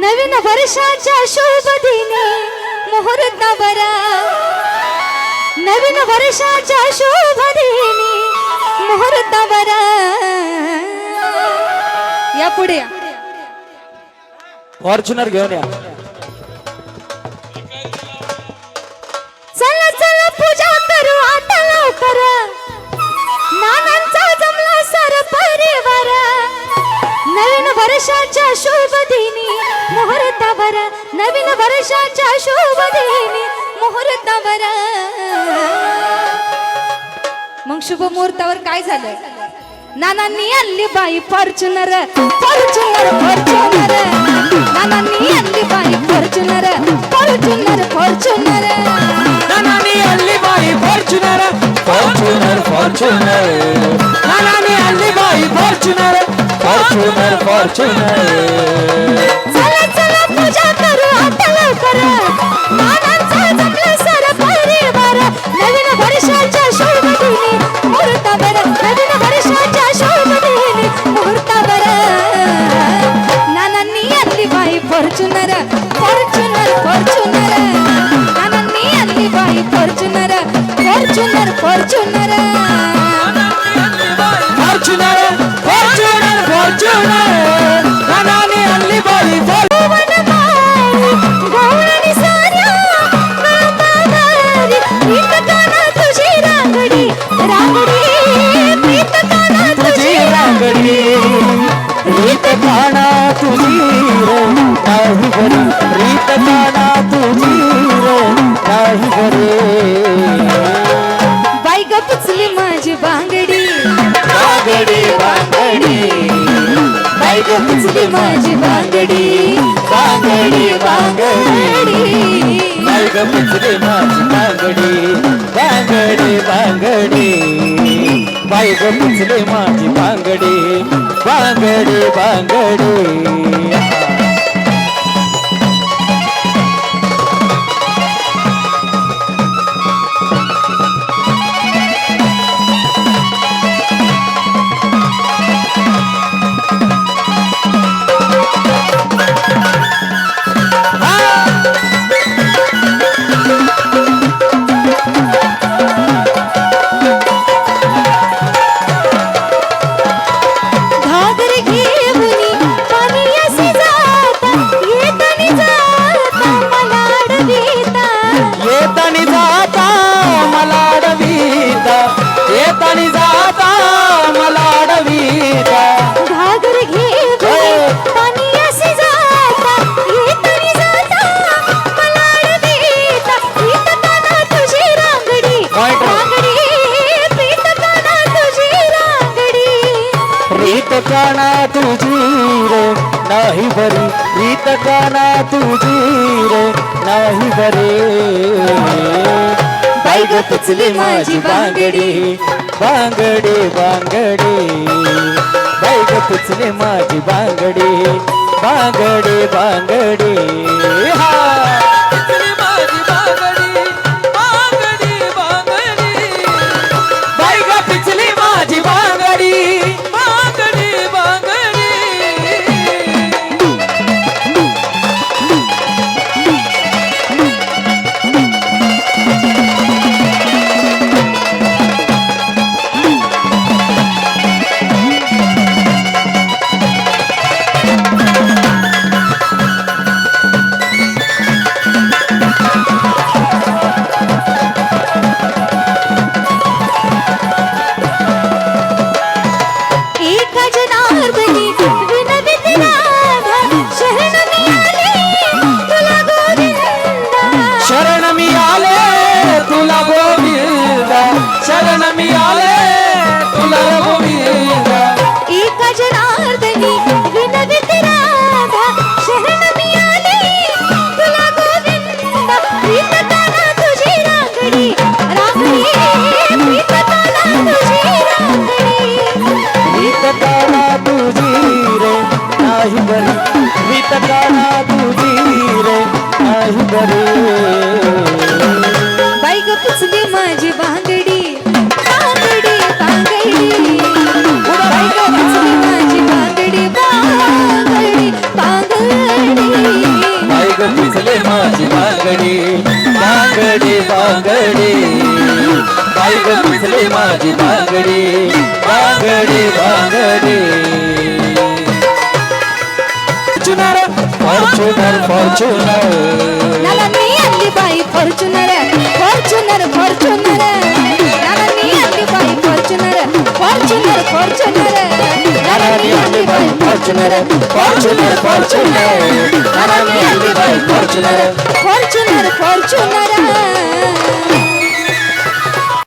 नवीन वर्षाच्या शुभ दिनी मुहूर्तावर. नवीन वर्षाच्या शुभ दिनी मुहूर्तावर. या पुढे फॉर्च्युनर घेऊन या. वर्षाच्या शुभ दिनी मुहूर्तावर नवीन वर्षाच्या शुभ दिनी मुहूर्तावर. मग शुभ मुहूर्तावर काय झालं नानांनी आणली बाई फॉर्च्युनर फॉर्च्युनर फॉर्च्युनर नानांनी आणली बाई फॉर्च्युनर फॉर्च्युनर फॉर्च्युनर नानांनी आणली बाई Fortuner Fortuner Fortuner Fortuner Fortuner चला चला पूजा करू आता लवकर नानांचा जमलं सर परिवार नवीन वर्षाच्या शुभ दिनी मुहूर्तावर नवीन वर्षाच्या शुभ दिनी मुहूर्तावर. नानांनी आणली बाई फॉर्च्युनर फॉर्च्युनर फॉर्च्युनर नानांनी आणली बाई फॉर्च्युनर फॉर्च्युनर फॉर्च्युनर फॉर्च्युनर बाई माझी बांगडी बांगडी बांगडी मार्ग पुचले माझी बांगडी बांगडी बांगडी बाई पुचले माझी बांगडी बांगडी बांगडी येतानी जाता मला अडविता. घागर घेऊनी पाणी असे जाता. येतानी जाता मला अडविता. पीतकाना तुझी रांगडी. Point. रांगडी पीतकाना तुझी रांगडी. रीत काना तुझी रे नाही बरी. रीत काना तुझी रे नाही बरे. बाई ग पुचली माझी बांगडी. बांगडी बांगडी. बैग पुचले माझी बांगडी. बांगडी बांगडी. हा. नाही बरे भीत काळा तुझी रे नाही बरे. बाई ग पुसली माझी बांगडी बांगडी बांगडी. बाई ग पुसली माझी बांगडी बांगडी बांगडी. बाई ग पुसली माझी बांगडी बांगडी बांगडी. बाई ग पुसली माझी बांगडी बांगडी बांगडी. फॉर्च्युनर फॉर्च्युनर फॉर्च्युनर नाला मी आणली बाई फॉर्च्युनर फॉर्च्युनर फॉर्च्युनर नाला मी आणली बाई फॉर्च्युनर फॉर्च्युनर फॉर्च्युनर